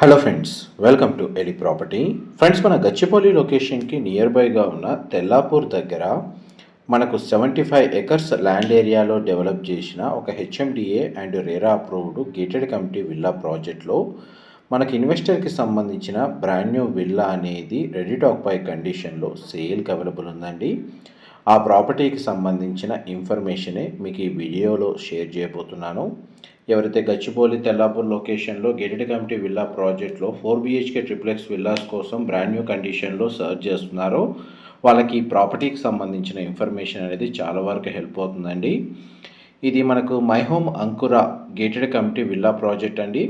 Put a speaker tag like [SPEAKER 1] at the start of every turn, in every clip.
[SPEAKER 1] Hello friends welcome to ఎలి property friends మన గచ్చిపల్లి లొకేషన్కి నియర్ బైగా ఉన్న తెల్లాపూర్ దగ్గర మనకు సెవెంటీ ఫైవ్ ఎకర్స్ ల్యాండ్ ఏరియాలో డెవలప్ చేసిన ఒక HMDA and RERA approved gated community villa ప్రాజెక్ట్లో మనకి ఇన్వెస్టర్కి సంబంధించిన బ్రాండ్ న్యూ విల్లా అనేది రెడీ టాక్ పై కండిషన్లో సేల్కి అవైలబుల్ ఉందండి. ఆ ప్రాపర్టీకి సంబంధించిన ఇన్ఫర్మేషనే మీకు ఈ వీడియోలో షేర్ చేయబోతున్నాను. ఎవరైతే గచ్చిబౌలి తెల్లాపూర్ లొకేషన్లో గేటెడ్ కమిటీ విల్లా ప్రాజెక్ట్లో ఫోర్ బిహెచ్కే ట్రిప్లెక్స్ విల్లాస్ కోసం బ్రాండ్ న్యూ కండిషన్లో సర్చ్ చేస్తున్నారో వాళ్ళకి ఈ ప్రాపర్టీకి సంబంధించిన ఇన్ఫర్మేషన్ అనేది చాలా వరకు హెల్ప్ అవుతుందండి. ఇది మనకు My Home Ankura gated community villa project అండి.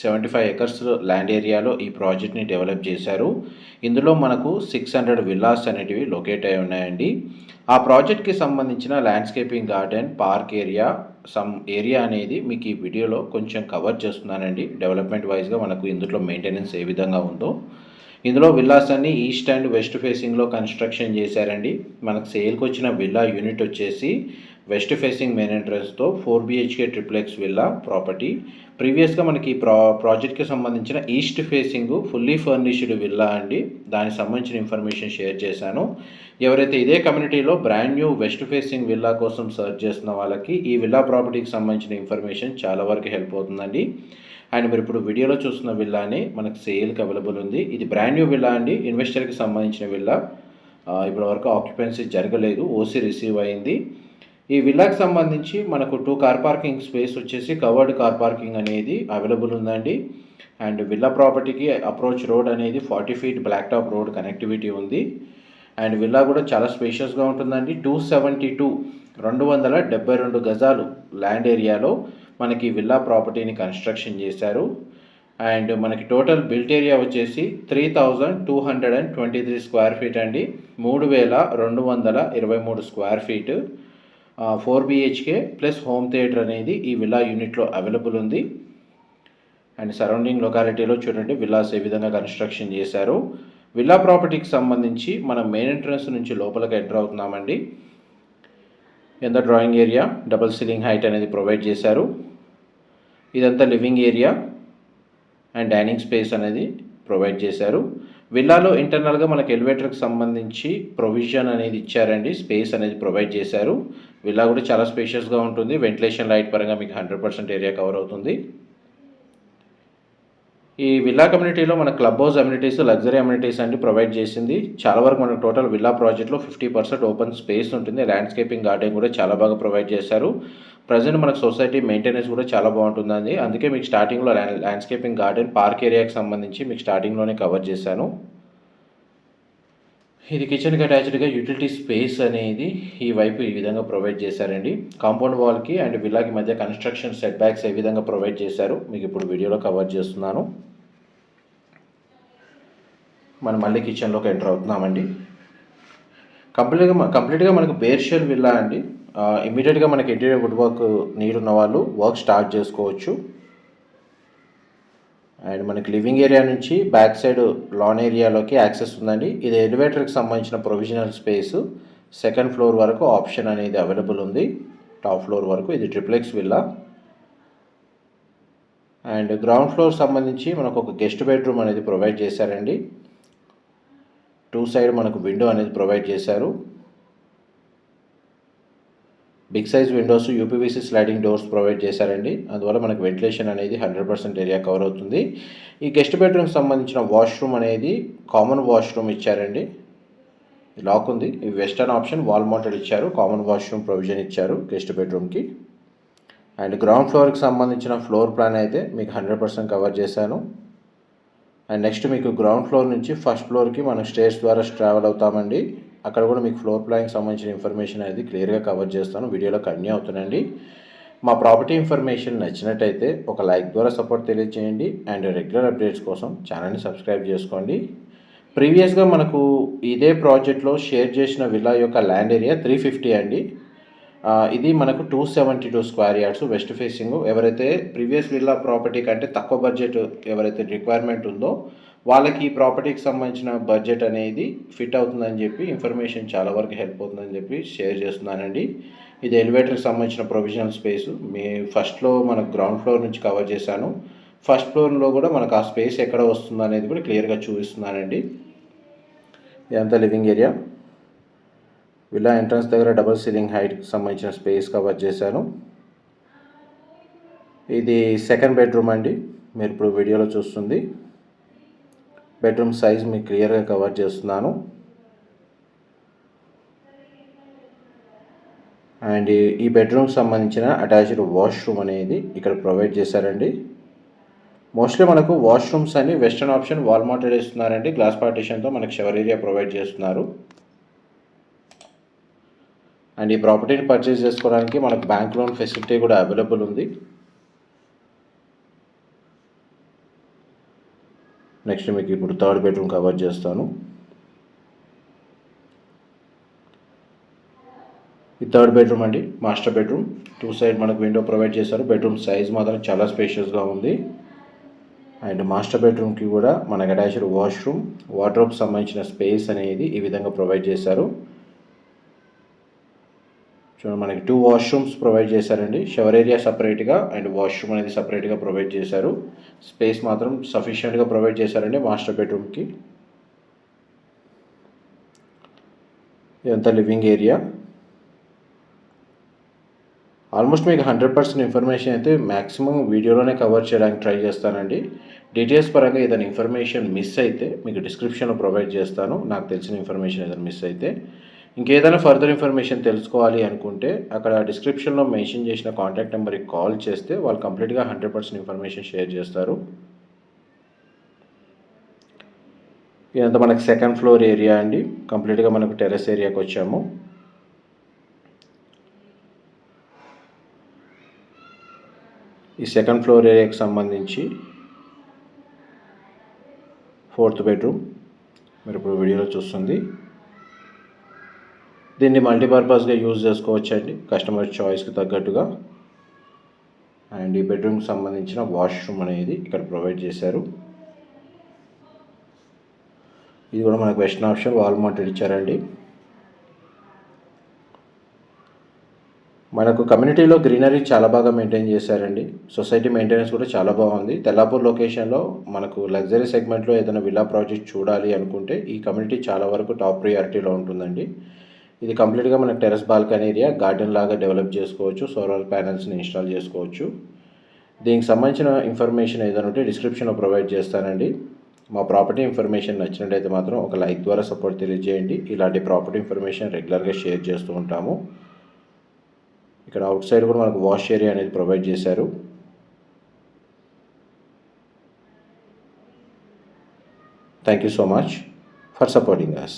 [SPEAKER 1] సెవెంటీ ఫైవ్ ఎకర్స్ ల్యాండ్ ఏరియాలో ఈ ప్రాజెక్ట్ని డెవలప్ చేశారు. ఇందులో మనకు సిక్స్ హండ్రెడ్ విల్లాస్ అనేటివి లొకేట్ అయి ఉన్నాయండి. ఆ ప్రాజెక్ట్కి సంబంధించిన landscaping garden park area some area అనేది మీకు ఈ వీడియోలో కొంచెం కవర్ చేస్తున్నానండి. డెవలప్మెంట్ వైజ్గా మనకు ఇందులో మెయింటెనెన్స్ ఏ విధంగా ఉందో. ఇందులో విల్లాస్ అన్ని ఈస్ట్ అండ్ వెస్ట్ ఫేసింగ్లో కన్స్ట్రక్షన్ చేశారండి. మనకు సేల్కి వచ్చిన విల్లా యూనిట్ వచ్చేసి west facing main ఎంట్రన్స్తో four BHK triplex villa property ప్రీవియస్గా మనకి ఈ ప్రా ప్రాజెక్ట్కి సంబంధించిన east facing fully furnished villa అండి. దానికి సంబంధించిన ఇన్ఫర్మేషన్ షేర్ చేశాను. ఎవరైతే ఇదే కమ్యూనిటీలో brand new west facing villa కోసం సర్చ్ చేస్తున్న వాళ్ళకి ఈ విల్లా ప్రాపర్టీకి సంబంధించిన ఇన్ఫర్మేషన్ చాలా వరకు హెల్ప్ అవుతుందండి. అండ్ మీరు ఇప్పుడు వీడియోలో చూస్తున్న విల్లాని మనకు సేల్కి అవైలబుల్ ఉంది. ఇది బ్రాండ్ న్యూ విల్లా అండి. ఇన్వెస్టర్కి సంబంధించిన విల్లా ఇప్పటి వరకు ఆక్యుపెన్సీ జరగలేదు. ఓసీ రిసీవ్ అయింది. ఈ విల్లాకి సంబంధించి మనకు టూ కార్ పార్కింగ్ స్పేస్ వచ్చేసి కవర్డ్ కార్ పార్కింగ్ అనేది అవైలబుల్ ఉందండి. అండ్ విల్లా ప్రాపర్టీకి అప్రోచ్ రోడ్ అనేది forty feet black top road connectivity ఉంది. అండ్ విల్లా కూడా చాలా స్పేషియస్గా ఉంటుందండి. టూ సెవెంటీ టూ రెండు వందల డెబ్బై రెండు గజాలు ల్యాండ్ ఏరియాలో మనకి విల్లా ప్రాపర్టీని కన్స్ట్రక్షన్ చేశారు. అండ్ మనకి టోటల్ బిల్ట్ ఏరియా వచ్చేసి three thousand two hundred and twenty three square feet అండి. మూడు వేల రెండు వందల ఇరవై మూడు square feet four BHK plus home theatre అనేది ఈ విల్లా యూనిట్లో అవైలబుల్ ఉంది. అండ్ సరౌండింగ్ లొకాలిటీలో చూడండి విల్లాస్ ఏ విధంగా కన్స్ట్రక్షన్ చేశారు. విల్లా ప్రాపర్టీకి సంబంధించి మనం మెయిన్ ఎంట్రన్స్ నుంచి లోపలికి ఎంటర్ అవుతున్నామండి. ఎంత drawing area? Double ceiling height అనేది ప్రొవైడ్ చేశారు. ఇదంతా living area and dining space అనేది ప్రొవైడ్ చేశారు. విల్లాలో ఇంటర్నల్గా మనకి ఎలివేటర్కి సంబంధించి ప్రొవిజన్ అనేది ఇచ్చారండి. స్పేస్ అనేది ప్రొవైడ్ చేశారు. విల్లా కూడా చాలా స్పేషియస్గా ఉంటుంది. వెంటిలేషన్ లైట్ పరంగా మీకు హండ్రెడ్ పర్సెంట్ ఏరియా కవర్ అవుతుంది. ఈ విల్లా కమ్యూనిటీలో మన club house amenities luxury amenities అన్ని ప్రొవైడ్ చేసింది. చాలా వరకు మనకు టోటల్ విల్లా ప్రాజెక్ట్లో ఫిఫ్టీ పర్సెంట్ ఓపెన్ స్పేస్ ఉంటుంది. ల్యాండ్స్కేపింగ్ గార్డెన్ కూడా చాలా బాగా ప్రొవైడ్ చేశారు. ప్రజెంట్ మనకు సొసైటీ మెయింటెనెన్స్ కూడా చాలా బాగుంటుందండి. అందుకే మీకు స్టార్టింగ్లో ల్యాండ్స్కేపింగ్ గార్డెన్ పార్క్ ఏరియాకి సంబంధించి మీకు స్టార్టింగ్లోనే కవర్ చేశాను. ఇది కిచెన్కి అటాచ్డ్గా యూటిలిటీ స్పేస్ అనేది ఈ వైపు ఈ విధంగా ప్రొవైడ్ చేశారండి. కాంపౌండ్ వాల్కి అండ్ విల్లాకి మధ్య కన్స్ట్రక్షన్ సెట్ బ్యాక్స్ ఏ విధంగా ప్రొవైడ్ చేశారు మీకు ఇప్పుడు వీడియోలో కవర్ చేస్తున్నాను. మనం మళ్ళీ కిచెన్లోకి ఎంటర్ అవుతున్నామండి. కంప్లీట్గా కంప్లీట్గా మనకు బేర్షెల్ విల్లా అండి. ఇమీడియట్గా మనకి ఇంటీరియర్ వుడ్ వర్క్ నీడ్ ఉన్న వాళ్ళు వర్క్ స్టార్ట్ చేసుకోవచ్చు. అండ్ మనకి లివింగ్ ఏరియా నుంచి బ్యాక్ సైడ్ లాన్ ఏరియాలోకి యాక్సెస్ ఉందండి. ఇది ఎలివేటర్కి సంబంధించిన ప్రొవిజనల్ స్పేస్ సెకండ్ ఫ్లోర్ వరకు ఆప్షన్ అనేది అవైలబుల్ ఉంది. టాప్ ఫ్లోర్ వరకు ఇది triplex villa and ground floor సంబంధించి మనకు ఒక గెస్ట్ బెడ్రూమ్ అనేది ప్రొవైడ్ చేశారండి. టూ సైడ్ మనకు విండో అనేది ప్రొవైడ్ చేశారు. Big size windows UPVC sliding doors provide చేశారండి. అందువల్ల మనకు వెంటిలేషన్ అనేది హండ్రెడ్ పర్సెంట్ ఏరియా కవర్ అవుతుంది. ఈ గెస్ట్ బెడ్రూమ్కి సంబంధించిన వాష్రూమ్ అనేది కామన్ వాష్రూమ్ ఇచ్చారండి. లాక్ ఉంది. ఈ వెస్టర్న్ ఆప్షన్ వాల్ మౌంటెడ్ ఇచ్చారు. కామన్ వాష్రూమ్ ప్రొవిజన్ ఇచ్చారు గెస్ట్ బెడ్రూమ్కి. అండ్ గ్రౌండ్ ఫ్లోర్కి సంబంధించిన ఫ్లోర్ ప్లాన్ అయితే మీకు హండ్రెడ్ పర్సెంట్ కవర్ చేశాను. అండ్ నెక్స్ట్ మీకు గ్రౌండ్ ఫ్లోర్ నుంచి ఫస్ట్ ఫ్లోర్కి మనం స్టేర్స్ ద్వారా ట్రావెల్ అవుతామండి. అక్కడ కూడా మీకు ఫ్లోర్ ప్లాన్కి సంబంధించిన ఇన్ఫర్మేషన్ అనేది క్లియర్గా కవర్ చేస్తాను. వీడియోలో కన్యూ అవుతుందండి మా ప్రాపర్టీ ఇన్ఫర్మేషన్ నచ్చినట్టయితే ఒక లైక్ ద్వారా సపోర్ట్ తెలియజేయండి అండ్ రెగ్యులర్ అప్డేట్స్ కోసం ఛానల్ని సబ్స్క్రైబ్ చేసుకోండి. ప్రీవియస్గా మనకు ఇదే ప్రాజెక్ట్లో షేర్ చేసిన విల్లా యొక్క ల్యాండ్ ఏరియా త్రీ ఫిఫ్టీ అండి. ఇది మనకు two seventy two square yards west facing ఎవరైతే ప్రీవియస్ విల్లా ప్రాపర్టీ కంటే తక్కువ బడ్జెట్ ఎవరైతే రిక్వైర్మెంట్ ఉందో వాళ్ళకి ఈ ప్రాపర్టీకి సంబంధించిన బడ్జెట్ అనేది ఫిట్ అవుతుందని చెప్పి ఇన్ఫర్మేషన్ చాలా వరకు హెల్ప్ అవుతుందని చెప్పి షేర్ చేస్తున్నానండి. ఇది ఎలివేటర్కి సంబంధించిన ప్రొవిజనల్ స్పేస్. మీ ఫస్ట్లో మన గ్రౌండ్ ఫ్లోర్ నుంచి కవర్ చేశాను. ఫస్ట్ ఫ్లోర్లో కూడా మనకు ఆ స్పేస్ ఎక్కడ వస్తుంది అనేది కూడా క్లియర్గా చూపిస్తున్నానండి. ఇదంతా లివింగ్ ఏరియా. విల్లా ఎంట్రన్స్ దగ్గర డబుల్ సీలింగ్ హైట్కి సంబంధించిన స్పేస్ కవర్ చేశాను. ఇది సెకండ్ బెడ్రూమ్ అండి. మీరు ఇప్పుడు వీడియోలో చూస్తుంది. బెడ్రూమ్ సైజ్ మీకు క్లియర్గా కవర్ చేస్తున్నాను. అండ్ ఈ బెడ్రూమ్కి సంబంధించిన అటాచ్డ్ వాష్రూమ్ అనేది ఇక్కడ ప్రొవైడ్ చేశారండి. మోస్ట్లీ మనకు వాష్రూమ్స్ అన్ని వెస్టర్న్ ఆప్షన్ వాల్ మౌంటెడ్ ఇస్తున్నారండి. గ్లాస్ పార్టీషన్తో మనకు షవర్ ఏరియా ప్రొవైడ్ చేస్తున్నారు. అండ్ ఈ ప్రాపర్టీని పర్చేస్ చేసుకోవడానికి మనకు బ్యాంక్ లోన్ ఫెసిలిటీ కూడా అవైలబుల్ ఉంది. నెక్స్ట్ మీకు ఇప్పుడు థర్డ్ బెడ్రూమ్ కవర్ చేస్తాను. ఈ థర్డ్ బెడ్రూమ్ అండి మాస్టర్ బెడ్రూమ్ టూ సైడ్ మనకు విండో ప్రొవైడ్ చేశారు. బెడ్రూమ్ సైజ్ మాత్రం చాలా స్పేషియస్గా ఉంది. అండ్ మాస్టర్ బెడ్రూమ్కి కూడా మనకు అటాచ్డ్ వాష్రూమ్ వాటర్ సంబంధించిన స్పేస్ అనేది ఈ విధంగా ప్రొవైడ్ చేశారు. చూడండి మనకి టూ వాష్రూమ్స్ ప్రొవైడ్ చేశారండి. షవర్ ఏరియా సపరేట్గా అండ్ వాష్రూమ్ అనేది సపరేట్గా ప్రొవైడ్ చేశారు. స్పేస్ మాత్రం సఫిషియెంట్గా ప్రొవైడ్ చేశారండి మాస్టర్ బెడ్రూమ్కి ఇదంతా లివింగ్ ఏరియా ఆల్మోస్ట్ మీకు హండ్రెడ్ పర్సెంట్ ఇన్ఫర్మేషన్ అయితే మ్యాక్సిమం వీడియోలోనే కవర్ చేయడానికి ట్రై చేస్తానండి. డీటెయిల్స్ పరంగా ఏదైనా ఇన్ఫర్మేషన్ మిస్ అయితే మీకు డిస్క్రిప్షన్లో ప్రొవైడ్ చేస్తాను. నాకు తెలిసిన ఇన్ఫర్మేషన్ ఏదైనా మిస్ అయితే. ఇంకేదైనా ఫర్దర్ ఇన్ఫర్మేషన్ తెలుసుకోవాలి అనుకుంటే అక్కడ డిస్క్రిప్షన్లో మెన్షన్ చేసిన కాంటాక్ట్ నెంబర్కి కాల్ చేస్తే వాళ్ళు కంప్లీట్గా హండ్రెడ్ పర్సెంట్ ఇన్ఫర్మేషన్ షేర్ చేస్తారు. ఇదంతా మనకి సెకండ్ ఫ్లోర్ ఏరియా అండి. కంప్లీట్గా మనకు టెర్రస్ ఏరియాకి వచ్చాము. ఈ సెకండ్ ఫ్లోర్ ఏరియాకి సంబంధించి ఫోర్త్ బెడ్రూమ్ మీరు ఇప్పుడు వీడియోలో చూస్తుంది. దీన్ని మల్టీపర్పస్గా యూజ్ చేసుకోవచ్చండి. కస్టమర్ చాయిస్కి తగ్గట్టుగా. అండ్ ఈ బెడ్రూమ్కి సంబంధించిన వాష్రూమ్ అనేది ఇక్కడ ప్రొవైడ్ చేశారు. ఇది కూడా మనకు వెస్ట్రన్ ఆప్షన్ వాల్ మౌంటెడ్ ఇచ్చారండి. మనకు కమ్యూనిటీలో గ్రీనరీ చాలా బాగా మెయింటైన్ చేశారండి. సొసైటీ మెయింటెనెన్స్ కూడా చాలా బాగుంది. తెల్లాపూర్ లొకేషన్లో మనకు లగ్జరీ సెగ్మెంట్లో ఏదైనా విల్లా ప్రాజెక్ట్ చూడాలి అనుకుంటే ఈ కమ్యూనిటీ చాలా వరకు టాప్ ప్రియారిటీలో ఉంటుందండి. ఇది కంప్లీట్గా మన టెరెస్ బాల్కనీ ఏరియా. గార్డెన్ లాగా డెవలప్ చేసుకోవచ్చు. సోలార్ ప్యానల్స్ని ఇన్స్టాల్ చేసుకోవచ్చు. దీనికి సంబంధించిన ఇన్ఫర్మేషన్ ఏదైనా ఉంటే డిస్క్రిప్షన్లో ప్రొవైడ్ చేస్తానండి. మా ప్రాపర్టీ ఇన్ఫర్మేషన్ నచ్చినట్టయితే మాత్రం ఒక లైక్ ద్వారా సపోర్ట్ తెలియజేయండి. ఇలాంటి ప్రాపర్టీ ఇన్ఫర్మేషన్ రెగ్యులర్గా షేర్ చేస్తూ ఉంటాము. ఇక్కడ అవుట్ సైడ్ కూడా మనకు వాష్ ఏరియా అనేది ప్రొవైడ్ చేశారు. Thank you so much for supporting us